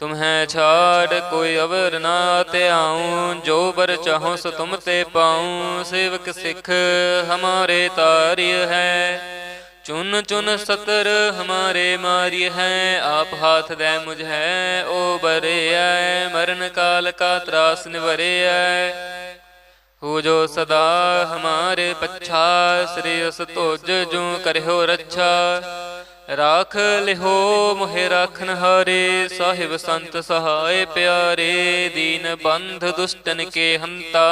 ਤੁਮਹਿ ਛਾੜ ਕੋਈ ਅਵਰ ਨਾ ਤੇ ਆਉ, ਜੋ ਬਰ ਚਾਹੋ ਸੋ ਤੁਮ ਤੇ ਪਾਉ। ਸੇਵਕ ਸਿੱਖ ਹਮਾਰੇ ਤਾਰਿਯ ਹੈ, ਚੁਨ ਚੁਨ ਸਤਰ ਹਮਾਰੇ ਮਾਰਿਯ ਹੈ। ਆਪ ਹਾਥ ਦੇ ਮੁਝ ਹੈ, ਓ ਬਰਿਐ ਮਰਨ ਕਾਲ ਕਾ ਤਰਾਸ ਨਿਵਰਿਐ ਹੋ ਜੋ ਸਦਾ ਹਮਾਰੇ ਪੱਛਾ, ਸ੍ਰੀ ਅਸ ਤੁਜ ਜੂ ਕਰਿਓ ਰੱਛਾ। ਰਾਖ ਲਿਹੋ ਮੋਹਿ ਰਾਖਨ ਹਾਰੇ, ਸਾਹਿਬ ਸੰਤ ਸਹਾਏ ਪਿਆਰੇ, ਦੀਨ ਬੰਧ ਦੁਸ਼ਟਨ ਕੇ ਹੰਤਾ।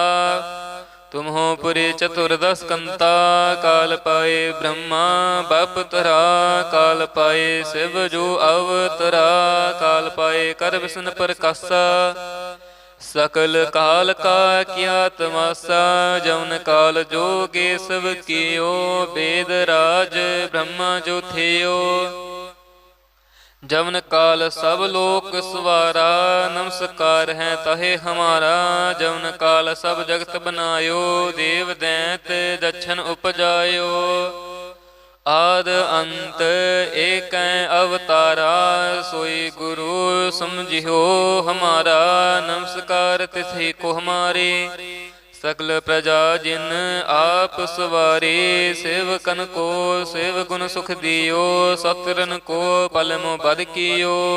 ਤੁਮ ਹੋ ਪੁਰੇ ਚਤੁਰਦਸ ਕੰਤਾ, ਕਾਲ ਪਾਏ ਬ੍ਰਹਮਾ, ਬਪ ਤਰਾ, ਕਾਲ ਪਾਏ ਸਿਵ ਜੋ ਅਵਤਰਾ, ਕਾਲ ਪਾਏ ਕਰ ਵਿਸ਼ਨ ਪ੍ਰਕਾਸ਼ਾ। ਸਕਲ ਕਾਲ ਕਾ ਕੀਆ ਤਮਾਸਾ ਜਉਨ ਕਾਲ ਜੋ ਕੇਸਵ ਕੀਓ ਬੇਦ ਰਾਜ ਬ੍ਰਹਮਾ ਜੋ ਥਿਓ। ਜਵਨ ਕਾਲ ਸਭ ਲੋਕ ਸਵਾਰਾ, ਨਮਸਕਾਰ ਹੈ ਤਹੇ ਹਮਾਰਾ। ਜਵਨ ਕਾਲ ਸਭ ਜਗਤ ਬਨਾਇਓ, ਦੇਵ ਦੈਂਤ ਦਛਨ ਉਪਜਾਇਓ। ਆਦ ਅੰਤ ਏਕੈ ਅਵਤਾਰਾ, ਸੋਈ ਗੁਰੂ ਸਮਝਿਓ ਹਮਾਰਾ, ਨਮਸਕਾਰ ਤਿਸਹੀ ਕੋ ਹਮਾਰੇ। ਸਕਲ ਪ੍ਰਜਾ ਜਿਨ ਆਪ ਸਵਾਰੇ, ਸੇਵਕਨ ਕੋ ਸੇਵ ਗੁਣ ਸੁਖ ਦਿਓ ਸਤਰਨ ਕੋ ਪਲਮ ਬਦ ਕੀਓ।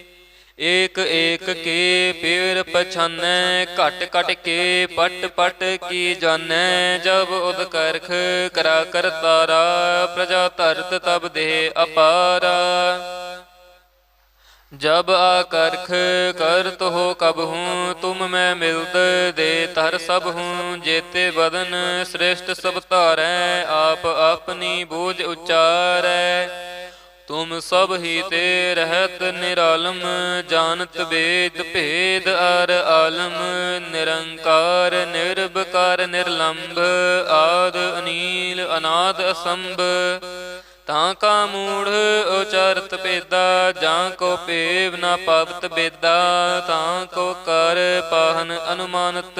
ਏਕ ਏਕ ਕੇ ਪੇਰ ਪਛਾਨੈ, ਘਟ ਘਟ ਕੇ ਪਟ ਪਟ ਕੀ ਜਾਣੈ, ਜਬ ਉਦ ਕਰਖ ਕਰਾ ਕਰਤਾਰਾ ਪ੍ਰਜਾ ਧਰਤ ਤਬ ਦੇ ਅਪਾਰਾ। ਜਬ ਆਕਰਖ ਕਰਤ ਹੋ ਕਬ ਹੂੰ, ਤੁਮ ਮੈਂ ਮਿਲਤ ਦੇ ਤਰ ਸਭ ਹੂੰ, ਜੇਤੇ ਬਦਨ ਸ੍ਰੇਸ਼ਟ ਸਭ ਧਾਰੈ, ਆਪ ਆਪਣੀ ਬੂਝ ਉਚਾਰੈ। ਤੁਮ ਸਭ ਹੀ ਤੇ ਰਹਿਤ ਨਿਰਾਲਮ, ਜਾਣਤ ਵੇਦ ਭੇਦ ਅਰ ਆਲਮ, ਨਿਰੰਕਾਰ ਨਿਰਭਕਾਰ ਨਿਰਲੰਭ, ਆਦ, ਅਨੀਲ, ਅਨਾਦ, ਅਸੰਭ। ਤਾਂ ਕਾ ਮੂੜ ਉਚਰਤ ਪੇਦਾ, ਜਾਂ ਕੋ ਪੇਵ ਨਾ ਪਵਤ ਬੇਦਾ, ਤਾਂ ਕੋ ਕਰ ਪਾਹਨ ਅਨੁਮਾਨਤ।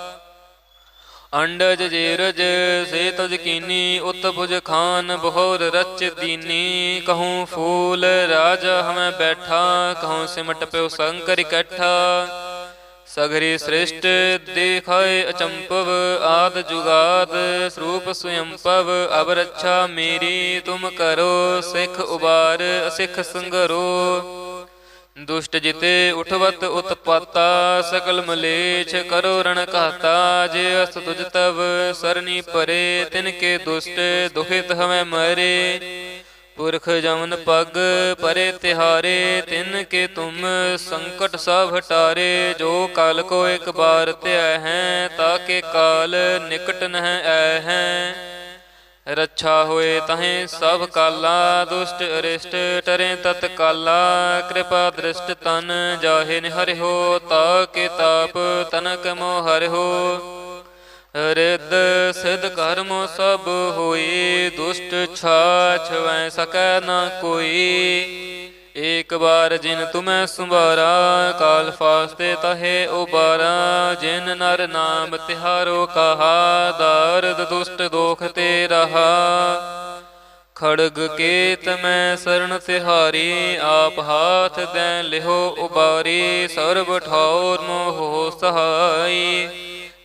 ਅੰਡਜ ਜੇਰਜ, ਸੇ ਤਜ ਕੀਨੀ, ਉਤ ਖਾਨ, ਬਹੋਰ ਰਚ ਦੀਨੀ। ਕਹੂੰ ਫੂਲ ਰਾਜਾ ਹਮੈ ਬੈਠਾ, ਕਹੂੰ ਸਿਮਟ ਪਿਓ ਸੰਕਰ ਇਕੱਠਾ। ਸਗਰੀ ਸ੍ਰਿਸ਼ਟ ਦੇਖਾਏ ਅਚੰਪਵ ਆਦ ਜੁਗਾਦ, ਸਰੂਪ ਸੁਯੰਪਵ ਅਬ ਰੱਛਾ ਮੇਰੀ, ਤੁਮ ਕਰੋ, ਸਿੱਖ ਉਬਾਰ, ਅਸਿੱਖ ਸੰਗਰੋ। ਦੁਸ਼ਟ ਜਿਤੇ ਉਠਵਤ ਉਤਪਾਤਾ, ਸਕਲ ਮਲੇਛ ਕਰੋ ਰਣ ਘਾਤਾ, ਜੇ ਅਸ ਤੁਜ ਤਵ ਸਰਨੀ ਪਰੇ, ਤਿਨ ਕੇ ਦੁਸ਼ਟ ਦੁਖਿਤ ਹਮੈ ਮਰੇ। ਪੁਰਖ ਜਮਨ ਪਗ ਪਰੇ ਤਿਹਾਰੇ, ਤਿਨ ਕੇ ਤੁਮ ਸੰਕਟ ਸਭ ਹਟਾਰੇ। ਜੋ ਕਾਲ ਕੋ ਇੱਕ ਬਾਰ ਧਿਆ ਹੈ ਤਾਕੇ ਕਾਲ ਨਿਕਟ ਨਹ ਐ ਹੈ। ਰੱਛਾ ਹੋਏ ਤਹੇ ਸਭ ਕਾਲਾ, ਦੁਸ਼ਟ ਅਰਿਸ਼ਟ ਟਰੇ ਤਤ ਕਾਲਾ, ਕਿਰਪਾ ਦ੍ਰਿਸ਼ਟ ਤਨ ਜਾਹੇ ਨਿਹਰਿਓ ਤਾ ਕੇ ਤਾਪ ਤਨਕ ਮੋ ਹਰਿਓ ਰਿੱਧ ਸਿਧ ਕਰਮ ਸਭ ਹੋਈ ਦੁਸ਼ਟ ਦੁਸ਼ਟ ਛਾਛ ਸਕੈ ਨਾ ਕੋਈ। ਏਕ ਬਾਰ ਜਿਨ ਤੁਮੈ ਸੁਬਾਰਾ ਕਾਲ ਫਾਸਤੇ ਤਹੇ ਉਬਾਰਾ, ਜਿਨ ਨਰ ਨਾਮ ਤਿਹਾਰੋ ਕਹਾ, ਦਰਦ ਦੁਸ਼ਟ ਦੋਖ ਤੇ ਰਹਾ। ਖੜਗ ਕੇਤ ਮੈਂ ਸਰਣ ਤਿਹਾਰੀ, ਆਪ ਹਾਥ ਦੈ ਲਿਹੋ ਉਬਾਰੀ, ਸਰਬ ਠੌਰ ਮੋਹ ਸਹਾਈ।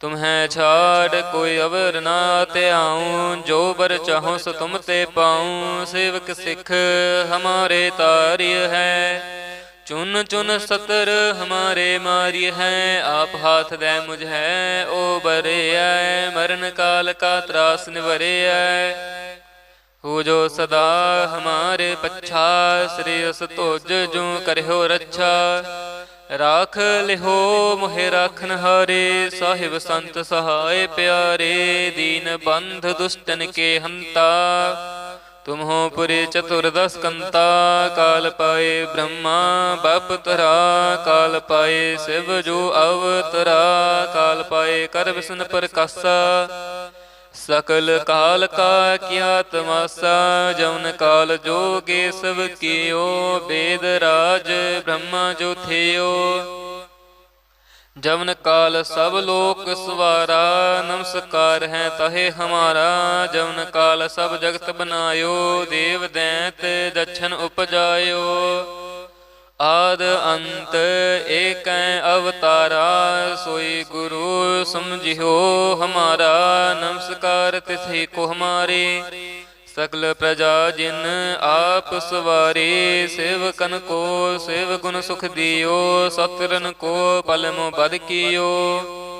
ਤੁਮਹਿ ਛਾੜ, ਕੋਈ ਅਵਰ ਨਾ ਧਿਆਉ ਜੋ ਬਰ ਚਾਹੋ ਸੋ ਤੁਮ ਤੇ ਪਾਉ। ਸੇਵਕ ਸਿੱਖ ਹਮਾਰੇ ਤਾਰਿਯ ਹੈ। ਚੁਨ ਚੁਨ ਸਤਰ ਹਮਾਰੇ ਮਾਰਿਯ ਹੈ। ਆਪ ਹਾਥ ਦੇ ਮੁਝ ਹੈ, ਓ ਬਰਿਐ ਮਰਨ ਕਾਲ ਕਾ ਤਰਾਸ ਨਿਵਰਿਐ ਹੋ ਜੋ ਸਦਾ ਹਮਾਰੇ ਪੱਛਾ, ਸ੍ਰੀ ਅਸ ਤੁਜ ਜੋ ਕਰਿਓ ਰੱਛਾ। ਰਾਖ ਲਿਹੋ ਮੋਹਿ ਰਾਖਨ ਹਾਰੇ, ਸਾਹਿਬ ਸੰਤ ਸਹਾਇ ਪਿਆਰੇ, ਦੀਨ ਬੰਧ ਦੁਸ਼ਟਨ ਕੇ ਹੰਤਾ। ਤੁਮ ਹੋ ਪੁਰੇ ਚਤੁਰਦਸ ਕੰਤਾ, ਕਾਲ ਪਾਏ ਬ੍ਰਹਮਾ ਬਪ ਤਰਾ ਕਾਲ ਪਾਏ ਸਿਵ ਜੋ ਅਵਤਰਾ, ਕਾਲ ਪਾਏ ਕਰ ਵਿਸ਼ਨ ਪ੍ਰਕਾਸ਼ਾ। ਸਕਲ ਕਾਲ ਕਾ ਕੀਆ ਤਮਾਸਾ ਜਉਨ ਕਾਲ ਜੋ ਕੇਸਵ ਕੀਓ, ਬੇਦ ਰਾਜ ਬ੍ਰਹਮਾ ਜੋ ਥਿਓ। ਜਵਨ ਕਾਲ ਸਭ ਲੋਕ ਸਵਾਰਾ, ਨਮਸਕਾਰ ਹੈ ਤਹੇ ਹਮਾਰਾ। ਜਵਨ ਕਾਲ ਸਭ ਜਗਤ ਬਨਾਇਓ, ਦੇਵ ਦੈਂਤ ਦਛਨ ਉਪਜਾਇਓ। ਆਦ ਅੰਤ ਏਕੈ ਅਵਤਾਰਾ, ਸੋਈ ਗੁਰੂ ਸਮਝਿਓ ਹਮਾਰਾ, ਨਮਸਕਾਰ ਤਿਥੀ ਕੋ ਹਮਾਰੇ। ਸਕਲ ਪ੍ਰਜਾ ਜਿਨ ਆਪ ਸਵਾਰੇ, ਸੇਵਕਨ ਕੋ ਸੇਵ ਗੁਣ ਸੁਖ ਦਿਓ ਸਤਰਨ ਕੋ ਪਲਮ ਬਦ ਕੀਓ।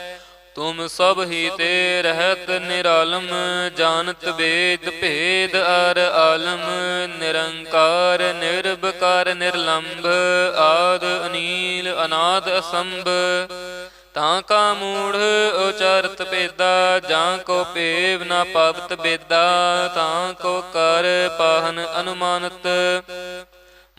ਤੁਮ ਸਭ ਹੀ ਤੇ ਰਹਿਤ ਨਿਰਾਲਮ, ਜਾਣਤ ਵੇਦ ਭੇਦ ਅਰ ਆਲਮ, ਨਿਰੰਕਾਰ ਨਿਰਭਕਾਰ ਨਿਰਲੰਭ, ਆਦ ਅਨੀਲ ਅਨਾਦ ਅਸੰਭ। ਤਾਂ ਕਾ ਮੂੜ ਉਚਰਤ ਪੇਦਾ, ਜਾਂ ਕੋ ਪੇਵ ਨਾ ਪਵਤ ਬੇਦਾ, ਤਾਂ ਕੋ ਕਰ ਪਾਹਨ ਅਨੁਮਾਨਤ।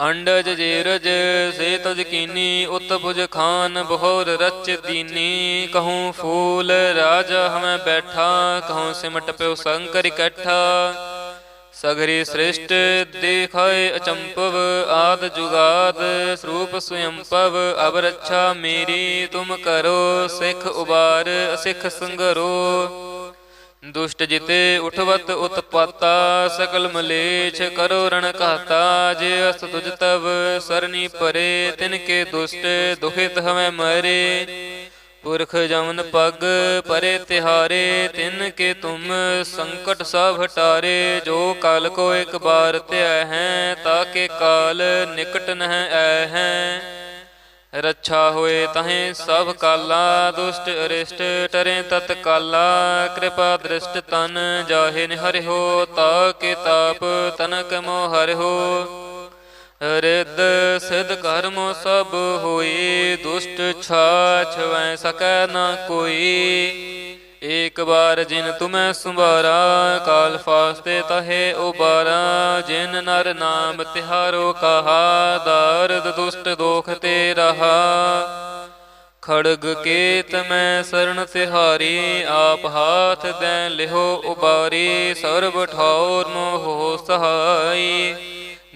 ਅੰਡਜ ਜੇਰਜ, ਸੇ ਤਜ ਕੀਨੀ ਖਾਨ, ਬਹੁਰ ਰਚ ਦੀਨੀ। ਕਹੂੰ ਫੂਲ ਰਾਜਾ ਹਮੈ ਬੈਠਾ, ਕਹੂੰ ਸਿਮਟ ਪਿਓ ਸੰਕਰ ਇਕੱਠਾ। ਸਗਰੀ ਸ੍ਰਿਸ਼ਟ ਦੇਖਾਏ ਅਚੰਪਵ ਆਦ ਜੁਗਾਦ, ਸਰੂਪ ਸੁਯੰਪਵ ਅਬ ਰੱਛਾ ਮੇਰੀ, ਤੁਮ ਕਰੋ, ਸਿੱਖ ਉਬਾਰ ਅਸਿੱਖ ਸੰਗਰੋ। ਦੁਸ਼ਟ ਜਿਤੇ ਉਠਵਤ ਉਤਪਾਤਾ, ਸਕਲ ਮਲੇਛ ਕਰੋ ਰਣ ਘਾਤਾ, ਜੇ ਅਸ ਤੁਜ ਤਵ ਸਰਨੀ ਪਰੇ, ਤਿਨ ਕੇ ਦੁਸ਼ਟ ਦੁਖਿਤ ਹਮੈ ਮਰੇ। ਪੁਰਖ ਜਮਨ ਪਗ ਪਰੇ ਤਿਹਾਰੇ, ਤਿਨ ਕੇ ਤੁਮ ਸੰਕਟ ਸਭ ਹਟਾਰੇ। ਜੋ ਕਾਲ ਕੋ ਇੱਕ ਬਾਰ ਧਿਆ ਹੈ ਤਾਕੇ ਕਾਲ ਨਿਕਟ ਨਹਿ ਐ ਹੈ। ਰੱਛਾ ਹੋਏ ਤਹੇ ਸਭ ਕਾਲਾ, ਦੁਸ਼ਟ ਅਰਿਸ਼ਟ ਟਰੇ ਤਤ ਕਾਲਾ, ਕਿਰਪਾ ਦ੍ਰਿਸ਼ਟ ਤਨ ਜਾਹੇ ਨਿਹਰਿਓ ਤਾ ਕੇ ਤਾਪ ਤਨਕ ਮੋ ਹਰਿਓ ਰਿੱਧ ਸਿਧ ਕਰਮ ਸਭ ਹੋਈ ਦੁਸ਼ਟ ਛਾਛ ਵੈ ਸਕੈ ਨਾ ਕੋਈ। ਏਕ ਬਾਰ ਜਿਨ ਤੁਮੈ ਸੁਬਾਰਾ ਕਾਲ ਫਾਸਤੇ ਤਹੇ ਉਬਾਰਾ, ਜਿਨ ਨਰ ਨਾਮ ਤਿਹਾਰੋ ਕਹਾ, ਦਰਦ ਦੁਸ਼ਟ ਦੋਖ ਤੇ ਰਹਾ। ਖੜਗ ਕੇਤ ਮੈਂ ਸਰਣ ਸਿਹਾਰੀ ਆਪ ਹਾਥ ਦੈ ਲਿਹੋ ਉਬਾਰੀ, ਸਰਬ ਠੌਰ ਨੋ ਹੋ ਸਹਾਈ।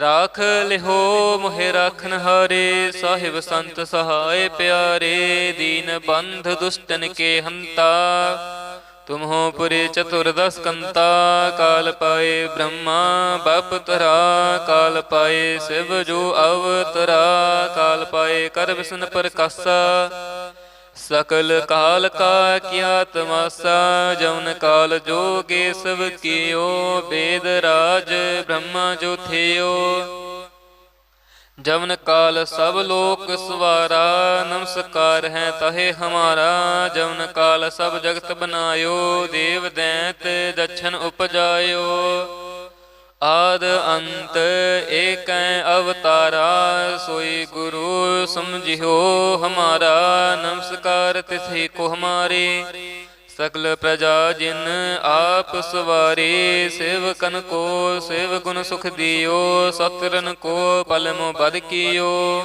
ਰਾਖ ਲਿਹੋ, ਮੋਹਿ ਰਾਖਨ ਹਾਰੇ, ਸਾਹਿਬ ਸੰਤ ਸਹਾਏ ਪਿਆਰੇ, ਦੀਨ ਬੰਧ ਦੁਸ਼ਟਨ ਕੇ ਹੰਤਾ। ਤੁਮਹੋ ਪੁਰੇ ਚਤੁਰਦਸ ਕੰਤਾ ਕਾਲ ਪਾਏ ਬ੍ਰਹਮਾ, ਬਪ ਤਰਾ, ਕਾਲ ਪਾਏ ਸਿਵ ਜੋ ਅਵਤਰਾ, ਕਾਲ ਪਾਏ ਕਰ ਵਿਸ਼ਨ ਪ੍ਰਕਾਸ਼ਾ। ਸਕਲ ਕਾਲ ਕਾ ਕੀਆ ਤਮਾਸਾ ਜਉਨ ਕਾਲ ਜੋ ਕੇਸਵ ਕੀਓ ਬੇਦ ਰਾਜ ਬ੍ਰਹਮਾ ਜੋ ਥਿਓ। ਜਵਨ ਕਾਲ ਸਭ ਲੋਕ ਸਵਾਰਾ, ਨਮਸਕਾਰ ਹੈ ਤਹੇ ਹਮਾਰਾ, ਜਵਨ ਕਾਲ ਸਭ ਜਗਤ ਬਨਾਇਓ, ਦੇਵ ਦੈਂਤ ਦਛਨ ਉਪਜਾਇਓ। ਆਦ ਅੰਤ ਏਕੈ ਅਵਤਾਰਾ, ਸੋਈ ਗੁਰੂ ਸਮਝਿਓ ਹਮਾਰਾ, ਨਮਸਕਾਰ ਤਿਥੇ ਕੋ ਹਮਾਰੇ। ਸਕਲ ਪ੍ਰਜਾ ਜਿਨ ਆਪ ਸਵਾਰੇ, ਸੇਵਕਨ ਕੋ ਸੇਵ ਗੁਣ ਸੁਖ ਦਿਓ ਸਤਰਨ ਕੋ ਪਲਮ ਬਦ ਕੀਓ।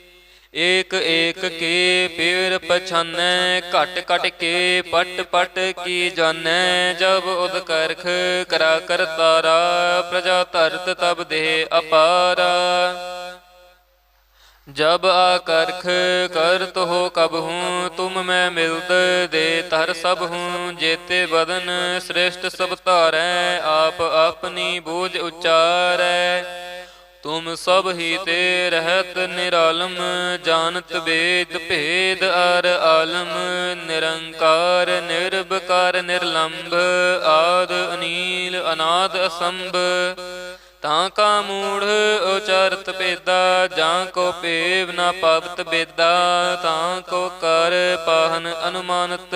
ਏਕ ਏਕ ਕੇ ਪੀਰ ਪਛਾਨੈ, ਘਟ ਘਟ ਕੇ ਪਟ ਪਟ ਕੀ ਜਾਣੈ, ਜਬ ਉਦ ਕਰਖ ਕਰਾ ਕਰਤਾਰਾ ਪ੍ਰਜਾ ਧਰਤ ਤਬ ਦੇ ਅਪਾਰਾ। ਜਬ ਆਕਰਖ ਕਰਤ ਹੋ ਕਬ ਹੂੰ, ਤੁਮ ਮੈਂ ਮਿਲਤ ਦੇ ਤਰ ਸਭ ਹੂੰ, ਜੇਤੇ ਬਦਨ ਸ੍ਰੇਸ਼ਟ ਸਭ ਧਾਰੈ, ਆਪ ਆਪਣੀ ਬੂਝ ਉਚਾਰੈ। ਤੁਮ ਸਭ ਹੀ ਤੇ ਰਹਿਤ ਨਿਰਾਲਮ, ਜਾਣਤ ਵੇਦ ਭੇਦ ਅਰ ਆਲਮ, ਨਿਰੰਕਾਰ ਨਿਰਭਕਾਰ ਨਿਰਲੰਭ, ਆਦ ਅਨੀਲ ਅਨਾਦ ਅਸੰਭ। ਤਾਂ ਕਾ ਮੂੜ ਉਚਰਤ ਪੇਦਾ, ਜਾਂ ਕੋ ਪੇਵ ਨਾ ਪਵਤ ਬੇਦਾ, ਤਾਂ ਕੋ ਕਰ ਪਾਹਨ ਅਨੁਮਾਨਤ।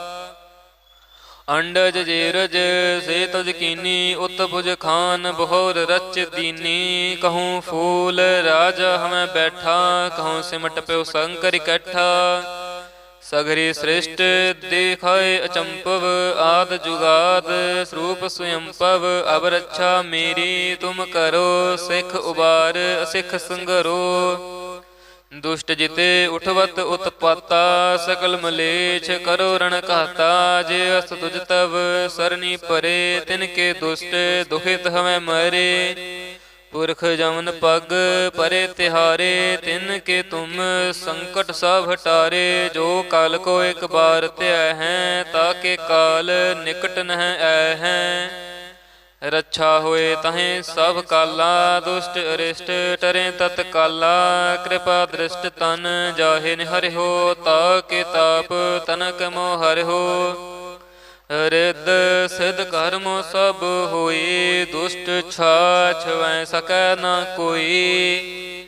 ਅੰਡਜ ਜੇਰਜ ਸੇ ਤਜ ਕੀਨੀ ਖਾਨ, ਬਹੋਰ ਰਚ ਦੀਨੀ। ਕਹੂੰ ਫੂਲ ਰਾਜਾ ਹਮੈ ਬੈਠਾ, ਕਹੂੰ ਸਿਮਟ ਪਿਓ ਸੰਕਰ ਇਕੱਠਾ। ਸਗਰੀ ਸ੍ਰਿਸ਼ਟ ਦੇਖਾਏ ਅਚੰਪਵ, ਆਦ ਜੁਗਾਦ, ਸਰੂਪ ਸਯੰਪਵ ਅਬ ਰੱਛਾ ਮੇਰੀ, ਤੁਮ ਕਰੋ, ਸਿੱਖ ਉਬਾਰ, ਅਸਿੱਖ ਸੰਗਰੋ। ਦੁਸ਼ਟ ਜਿਤੇ ਉਠਵਤ ਉਤਪਾਤਾ, ਸਕਲ ਮਲੇਛ ਕਰੋ ਰਣ ਘਾਤਾ, ਜੇ ਅਸ ਤੁਜ ਤਵ ਸਰਨੀ ਪਰੇ, ਤਿਨ ਕੇ ਦੁਸ਼ਟ ਦੁਖਿਤ ਹਮੈ ਮਰੇ। ਪੁਰਖ ਜਮਨ ਪਗ ਪਰੇ ਤਿਹਾਰੇ, ਤਿਨ ਕੇ ਤੁਮ ਸੰਕਟ ਸਭ ਹਟਾਰੇ। ਜੋ ਕਾਲ ਕੋ ਇੱਕ ਬਾਰ ਧਿਆ ਹੈ ਤਾਕੇ ਕਾਲ ਨਿਕਟ ਨਹਿ ਐ ਹੈ। ਰੱਛਾ ਹੋਏ ਤਹੇ ਸਭ ਕਾਲਾ, ਦੁਸ਼ਟ ਅਰਿਸ਼ਟ ਟਰੇ ਤਤ ਕਾਲਾ, ਕਿਰਪਾ ਦ੍ਰਿਸ਼ਟ ਤਨ ਜਾਹੇ ਨਿਹਰਿਓ ਤਾ ਕੇ ਤਾਪ ਤਨਕ ਮੋ ਹਰਿਓ ਰਿੱਧ ਸਿਧ ਕਰਮ ਸਭ ਹੋਈ ਦੁਸ਼ਟ ਛਾਛ ਵੈ ਸਕੈ ਨਾ ਕੋਈ।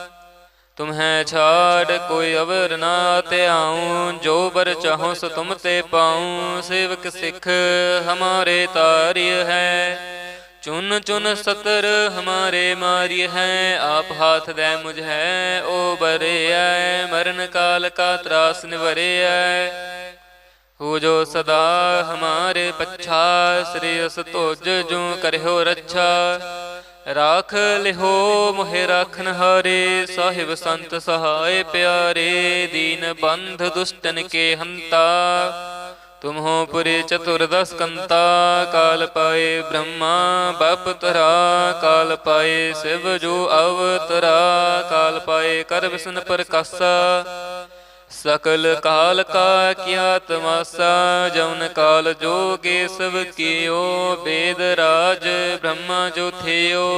ਤੁਮਹਿ ਛਾੜ, ਕੋਈ ਅਵਰ ਨਾ ਧਿਆਉ, ਜੋ ਬਰ ਚਾਹੋ ਸੋ ਤੁਮ ਤੇ ਪਾਉ। ਸੇਵਕ ਸਿੱਖ, ਹਮਾਰੇ ਤਾਰਿਯ ਹੈ। ਚੁਨ ਚੁਨ ਸਤਰ, ਹਮਾਰੇ ਮਾਰਿ ਹੈ। ਆਪ ਹਾਥ ਦੇ ਮੁਝ ਹੈ, ਓ ਬਰਿਐ। ਮਰਨ ਕਾਲ ਕਾ ਤਰਾਸ ਨਿਵਰਿਐ। ਹੋ ਜੋ ਸਦਾ ਹਮਾਰੇ ਪੱਛਾ, ਸ੍ਰੀ ਅਸ ਤੁਜ ਜੋ ਕਰਿਓ ਰੱਛਾ। ਰਾਖ ਲਿਹੋ, ਮੋਹਿ ਰਾਖਨ ਹਾਰੇ, ਸਾਹਿਬ ਸੰਤ ਸਹਾਏ ਪਿਆਰੇ, ਦੀਨ ਬੰਧ ਦੁਸ਼ਟਨ ਕੇ ਹੰਤਾ। ਤੁਮਹੋ ਪੁਰੇ ਚਤੁਰਦਸ ਕੰਤਾ, ਕਾਲ ਪਾਏ ਬ੍ਰਹਮਾ, ਬਪ ਤਰਾ, ਕਾਲ ਪਾਏ ਸਿਵ ਜੋ ਅਵਤਰਾ, ਕਾਲ ਪਾਏ ਕਰ ਵਿਸ਼ਨ ਪ੍ਰਕਾਸ਼ਾ। ਸਕਲ ਕਾਲ ਕਾ ਕੀਆ ਤਮਾਸਾ ਜਉਨ ਕਾਲ ਜੋ ਕੇਸਵ ਕੀਓ, ਬੇਦ ਰਾਜ ਬ੍ਰਹਮ ਜੋ ਥਿਓ।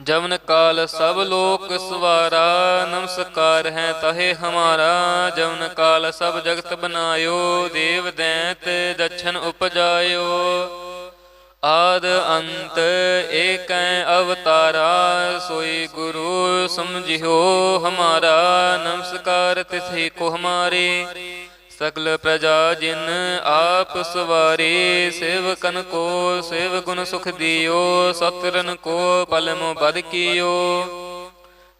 ਜਵਨ ਕਾਲ ਸਭ ਲੋਕ ਸਵਾਰਾ, ਨਮਸਕਾਰ ਹੈ ਤਹੇ ਹਮਾਰਾ, ਜਵਨ ਕਾਲ ਸਭ ਜਗਤ ਬਨਾਇਓ, ਦੇਵ ਦੈਂਤ ਦਛਨ ਉਪਜਾਇਓ। ਆਦ ਅੰਤ ਏਕੈ ਅਵਤਾਰਾ, ਸੋਈ ਗੁਰੂ ਸਮਝਿਓ ਹਮਾਰਾ, ਨਮਸਕਾਰ ਤਿਥੀ ਕੋ ਹਮਾਰੇ। ਸਕਲ ਪ੍ਰਜਾ ਜਿਨ ਆਪ ਸਵਾਰੀ, ਸੇਵਕਨ ਕੋ ਸੇਵ ਗੁਣ ਸੁਖ ਦਿਓ ਸਤਰਨ ਕੋ ਪਲਮ ਬਦ ਕੀਓ।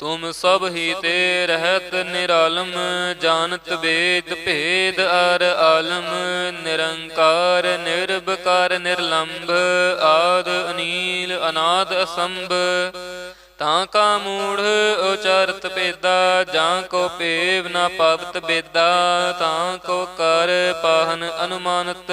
ਤੁਮ ਸਭ ਹੀ ਤੇ ਰਹਿਤ ਨਿਰਾਲਮ, ਜਾਣਤ ਵੇਦ ਭੇਦ ਅਰ ਆਲਮ, ਨਿਰੰਕਾਰ ਨਿਰਭਕਾਰ ਨਿਰਲੰਭ, ਆਦ, ਅਨੀਲ, ਅਨਾਦ, ਅਸੰਭ। ਤਾਂ ਕਾ ਮੂੜ ਉਚਾਰਤ ਪੇਦਾ ਜਾਂ ਕੋ ਪੇਵ ਨਾ ਪਾਵਤ ਬੇਦਾ ਤਾਂ ਕੋ ਕਰ ਪਾਹਨ ਅਨੁਮਾਨਤ।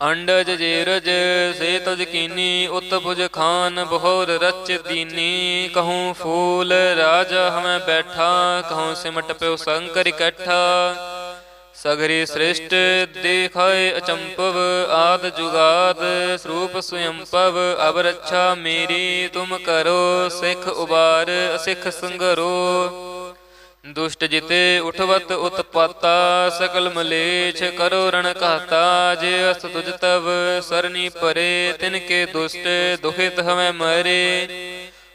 ਅੰਡਜ ਜੇਰਜ ਸੇ ਤੁਜ ਕੀਨੀ ਉਤ ਖਾਨ, ਬਹੋਰ ਰਚ ਦੀਨੀ। ਕਹੂੰ ਫੂਲ ਰਾਜਾ ਹਮੈ ਬੈਠਾ, ਕਹੂੰ ਸਿਮਟ ਪਿਓ ਸੰਕਰ ਇਕੱਠਾ। ਸਗਰੀ ਸ੍ਰਿਸ਼ਟ ਦੇਖਾਏ ਅਚੰਪਵ ਆਦ ਜੁਗਾਦ, ਸਰੂਪ ਸੁਯੰਪਵ ਅਬ ਰੱਛਾ ਮੇਰੀ, ਤੁਮ ਕਰੋ, ਸਿੱਖ ਉਬਾਰ ਅਸਿੱਖ ਸੰਗਰੋ। ਦੁਸ਼ਟ ਜਿਤੇ ਉਠਵਤ ਉਤਪਾਤਾ, ਸਕਲ ਮਲੇਛ ਕਰੋ ਰਣ ਕਹਤਾ ਜੇ ਅਸ ਤੁਜ ਤਵ ਸਰਨੀ ਪਰੇ, ਤਿਨ ਕੇ ਦੁਸ਼ਟ ਦੁਖਿਤ ਹਮੈ ਮਰੇ।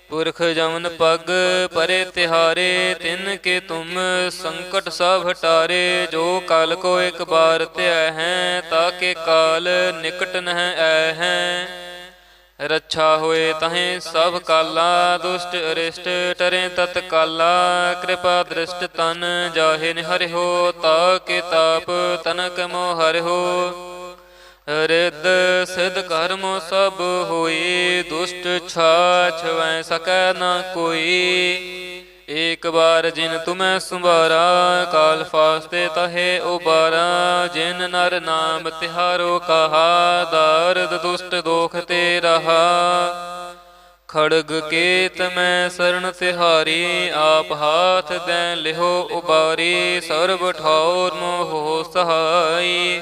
ਪੁਰਖ ਜਮਨ ਪਗ ਪਰੇ ਤਿਹਾਰੇ, ਤਿਨ ਕੇ ਤੁਮ ਸੰਕਟ ਸਭ ਹਟਾਰੇ। ਜੋ ਕਾਲ ਕੋ ਇੱਕ ਬਾਰ ਧਿਆ ਹੈ ਤਾਕੇ ਕਾਲ ਨਿਕਟ ਨਹਿ ਐ ਹੈ। ਰੱਛਾ ਹੋਏ ਤਹੇ ਸਭ ਕਾਲਾ, ਦੁਸ਼ਟ ਅਰਿਸ਼ਟ ਟਰੇ ਤਤ ਕਾਲਾ, ਕਿਰਪਾ ਦ੍ਰਿਸ਼ਟ ਤਨ ਜਾਹੇ ਨਿਹਰਿਓ ਤਾਕੇ ਤਾਪ ਤਨਕ ਮੋ ਹਰਿਓ ਰਿੱਧ ਸਿਧ ਕਰਮ ਸਭ ਹੋਈ ਦੁਸ਼ਟ ਛਾਛ ਵੈ ਸਕੈ ਨਾ ਕੋਈ। ਏਕ ਵਾਰ ਜਿਨ ਤੁਮੈ ਸੰਭਾਰਾ ਕਾਲ ਫਾਸਤੇ ਤਹੇ ਉਬਾਰਾ, ਜਿਨ ਨਰ ਨਾਮ ਤਿਹਾਰੋ ਕਹਾ, ਦਾਰਦ ਦੁਸ਼ਟ ਦੋਖ ਤੇ ਰਹਾ। ਖੜਗ ਕੇਤ ਮੈਂ ਸਰਣ ਤਿਹਾਰੀ, ਆਪ ਹਾਥ ਦੈ ਲਿਹੋ ਉਬਾਰੀ, ਸਰਬ ਠੌਰ ਮੋਹ ਸਹਾਈ।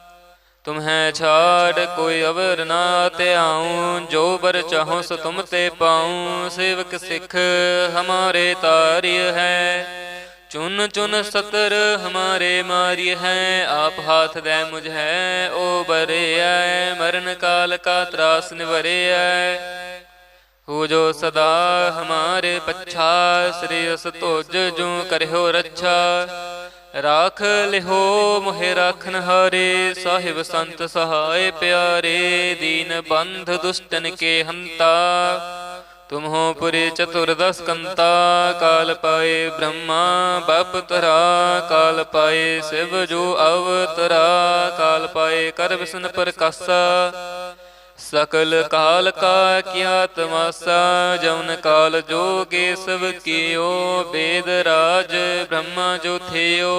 ਤੁਮਹਿ ਛਾੜ ਕੋਈ ਅਵਰ ਨਾ ਧਿਆਉ, ਜੋ ਬਰ ਚਾਹੋ ਸੋ ਤੁਮ ਤੇ ਪਾਉ। ਸੇਵਕ ਸਿੱਖ ਹਮਾਰੇ ਤਾਰਿਯ ਹੈ, ਚੁਨ ਚੁਨ ਸਤਰ ਹਮਾਰੇ ਮਾਰਿ ਹੈ। ਆਪ ਹਾਥ ਦੇ ਮੁਝ ਹੈ, ਓ ਬਰਿਐ ਮਰਨ ਕਾਲ ਕਾ ਤਰਾਸ ਨਿਵਰਿਐ ਹੋ ਜੋ ਸਦਾ ਹਮਾਰੇ ਪੱਛਾ, ਸ੍ਰੀ ਅਸ ਤੁਜ ਜੂ ਕਰਿਓ ਰੱਛਾ। ਰਾਖ ਲਿਹੋ ਮੋਹਿ ਰਾਖਨ ਹਾਰੇ, ਸਾਹਿਬ ਸੰਤ ਸਹਾਏ ਪਿਆਰੇ, ਦੀਨ ਬੰਧ ਦੁਸ਼ਟਨ ਕੇ ਹੰਤਾ। ਤੁਮਹੋ ਪੁਰੇ ਚਤੁਰਦਸ ਕੰਤਾ, ਕਾਲ ਪਾਏ ਬ੍ਰਹਮਾ, ਬਪ ਤਰਾ, ਕਾਲ ਪਾਏ ਸਿਵ ਜੋ ਅਵਤਰਾ, ਕਾਲ ਪਾਏ ਕਰ ਵਿਸ਼ਨ ਪ੍ਰਕਾਸ਼ਾ। ਸਕਲ ਕਾਲ ਕਾ ਕੀਆ ਤਮਾਸਾ ਜਮਨ ਕਾਲ ਜੋ ਕੇਸਵ ਕੀਓ ਬੇਦ ਰਾਜ ਬ੍ਰਹਮਾ ਜੋ ਥਿਓ।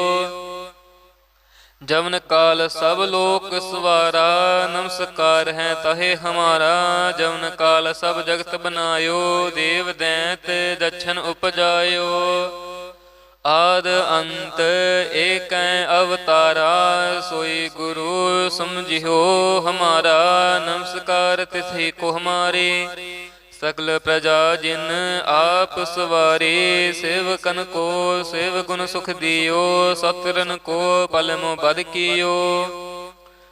ਜਮਨ ਕਾਲ ਸਭ ਲੋਕ ਸਵਾਰਾ, ਨਮਸਕਾਰ ਹੈ ਤਹੇ ਹਮਾਰਾ ਜਵਨ ਕਾਲ ਸਭ ਜਗਤ ਬਨਾਇਓ, ਦੇਵ ਦੈਂਤ ਦਛਨ ਉਪਜਾਇਓ। ਆਦ ਅੰਤ ਏਕੈ ਅਵਤਾਰਾ, ਸੋਈ ਗੁਰੂ ਸਮਝਿਓ ਹਮਾਰਾ, ਨਮਸਕਾਰ ਤਿਥੀ ਕੋ ਹਮਾਰੇ। ਸਕਲ ਪ੍ਰਜਾ ਜਿਨ ਆਪ ਸਵਾਰੇ, ਸੇਵਕਨ ਕੋ ਸੇਵ ਗੁਣ ਸੁਖ ਦਿਓ ਸਤਰਨ ਕੋ ਪਲਮ ਬਦ ਕੀਓ।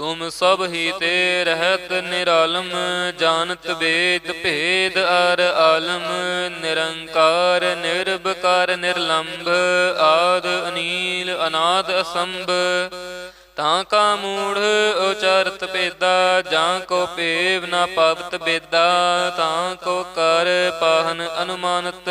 ਤੁਮ ਸਭ ਹੀ ਤੇ ਰਹਿਤ ਨਿਰਾਲਮ, ਜਾਣਤ ਵੇਦ ਭੇਦ ਅਰ ਆਲਮ, ਨਿਰੰਕਾਰ ਨਿਰਭਕਾਰ ਨਿਰਲੰਭ, ਆਦ, ਅਨੀਲ, ਅਨਾਦ, ਅਸੰਭ। ਤਾਂ ਕਾ ਮੂੜ ਉਚਾਰਤ ਪੇਦਾ, ਜਾਂ ਕੋ ਪੇਵ ਨਾ ਪਾਵਤ ਬੇਦਾ, ਤਾਂ ਕੋ ਕਰ ਪਾਹਨ ਅਨੁਮਾਨਤ।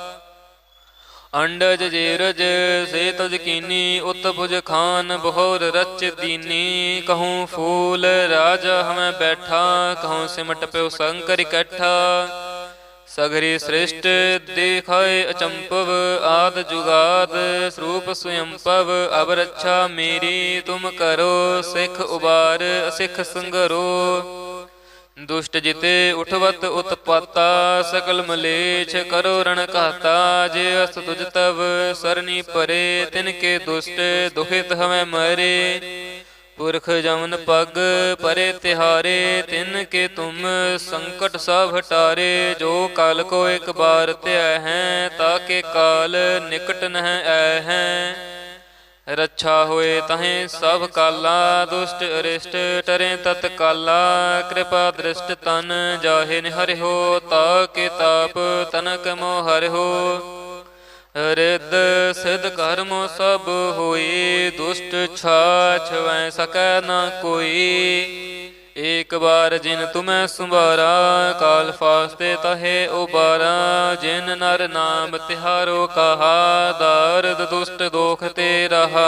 ਅੰਡਜ ਜੇਰਜ, ਸੇ ਤਜ ਕੀਨੀ ਉਤ ਖਾਨ, ਬਹੋਰ ਰਚ ਦੀਨੀ। ਕਹੂੰ ਫੂਲ ਰਾਜਾ ਹਮੈ ਬੈਠਾ, ਕਹੂੰ ਸਿਮਟ ਪਿਓ ਸੰਕਰ ਇਕੱਠਾ। ਸਗਰੀ ਸ੍ਰਿਸ਼ਟ ਦੇਖਾਏ ਅਚੰਪਵ ਆਦ ਜੁਗਾਦ, ਸਰੂਪ ਸੁਯੰਪਵ ਅਬ ਰੱਛਾ ਮੇਰੀ, ਤੁਮ ਕਰੋ, ਸਿੱਖ ਉਬਾਰ, ਅਸਿੱਖ ਸੰਗਰੋ। ਦੁਸ਼ਟ ਜਿਤੇ ਉਠਵਤ ਉਤਪਾਤਾ, ਸਕਲ ਮਲੇਛ ਕਰੋ ਰਣ ਕਹਤਾ ਜੇ ਅਸ ਤੁਜ ਤਵ ਸਰਨੀ ਪਰੇ, ਤਿਨ ਕੇ ਦੁਸ਼ਟ ਦੁਖਿਤ ਹਮੈ ਮਰੇ। ਪੁਰਖ ਜਮਨ ਪਗ ਪਰੇ ਤਿਹਾਰੇ, ਤਿਨ ਕੇ ਤੁਮ ਸੰਕਟ ਸਭ ਹਟਾਰੇ। ਜੋ ਕਾਲ ਕੋ ਇੱਕ ਬਾਰ ਧਿਆ ਹੈ ਤਾਕੇ ਕਾਲ ਨਿਕਟ ਨਹ ਐ ਹੈ। ਰੱਛਾ ਹੋਏ ਤਹੇ ਸਭ ਕਾਲਾ, ਦੁਸ਼ਟ ਅਰਿਸ਼ਟ ਟਰੇ ਤਤ ਕਾਲਾ, ਕਿਰਪਾ ਦ੍ਰਿਸ਼ਟ ਤਨ ਜਾਹੇ ਨਿਹਰਿਓ ਤਾ ਕੇ ਤਾਪ ਤਨਕ ਮੋ ਹਰਿਓ ਰਿੱਧ ਸਿਧ ਕਰਮ ਸਭ ਹੋਈ ਦੁਸ਼ਟ ਛਾਛ ਵੈ ਸਕੈ ਨਾ ਕੋਈ। ਏਕ ਬਾਰ ਜਿਨ ਤੁਮੈ ਸੁਬਾਰਾ ਕਾਲ ਫਾਸਤੇ ਤਹੇ ਉਬਾਰਾ, ਜਿਨ ਨਰ ਨਾਮ ਤਿਹਾਰੋ ਕਹਾ, ਦਾਰਦ ਦੁਸ਼ਟ ਦੋਖ ਤੇ ਰਹਾ।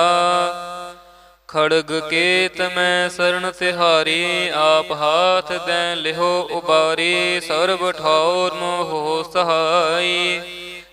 ਖੜਗ ਕੇਤ ਮੈਂ ਸਰਣ ਤਿਹਾਰੀ, ਆਪ ਹਾਥ ਦੈ ਲਿਹੋ ਉਬਾਰੀ, ਸਰਬ ਠੌਰ ਮੋਹ ਸਹਾਈ।